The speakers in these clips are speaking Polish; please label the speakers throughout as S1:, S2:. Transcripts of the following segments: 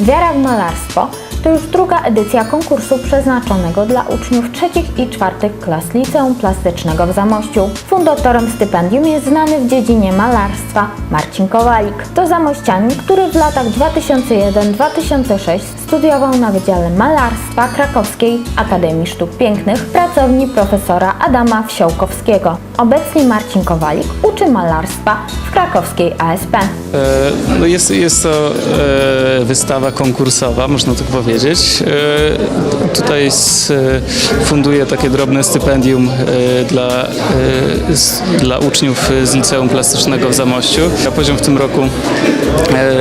S1: Wiara w malarstwo to już druga edycja konkursu przeznaczonego dla uczniów trzecich i czwartych klas Liceum Plastycznego w Zamościu. Fundatorem stypendium jest znany w dziedzinie malarstwa Marcin Kowalik. To zamościanin, który w latach 2001-2006 studiował na Wydziale Malarstwa Krakowskiej Akademii Sztuk Pięknych w pracowni profesora Adama Wsiołkowskiego. Obecnie Marcin Kowalik uczy malarstwa w krakowskiej ASP.
S2: E, No jest, jest to e, wystawa konkursowa, można tak powiedzieć. E, Tutaj e, funduję takie drobne stypendium dla, dla uczniów z Liceum Plastycznego w Zamościu. A poziom w tym roku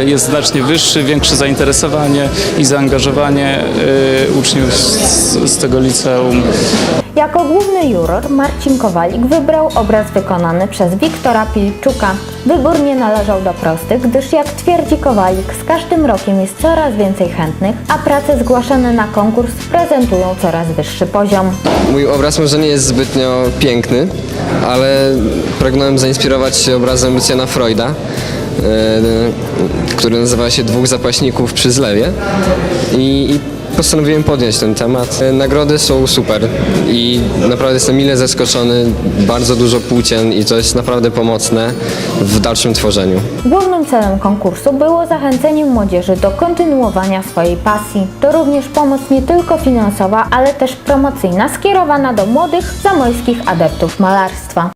S2: jest znacznie wyższy, większe zainteresowanie i zaangażowanie e, uczniów z, z tego liceum.
S1: Jako główny juror Marcin Kowalik wybrał obraz wykonany przez Wiktora Pilczuka. Wybór nie należał do prostych, gdyż jak twierdzi Kowalik, z każdym rokiem jest coraz więcej chętnych, a prace zgłaszane na konkurs prezentują coraz wyższy poziom.
S3: Mój obraz może nie jest zbytnio piękny, ale pragnąłem zainspirować się obrazem Luciana Freuda, e, który nazywa się Dwóch zapaśników przy zlewie i, i postanowiłem podjąć ten temat. E, Nagrody są super i naprawdę jestem mile zaskoczony, bardzo dużo płócien i to jest naprawdę pomocne w dalszym tworzeniu.
S1: Głównym celem konkursu było zachęcenie młodzieży do kontynuowania swojej pasji. To również pomoc nie tylko finansowa, ale też promocyjna skierowana do młodych zamojskich adeptów malarstwa.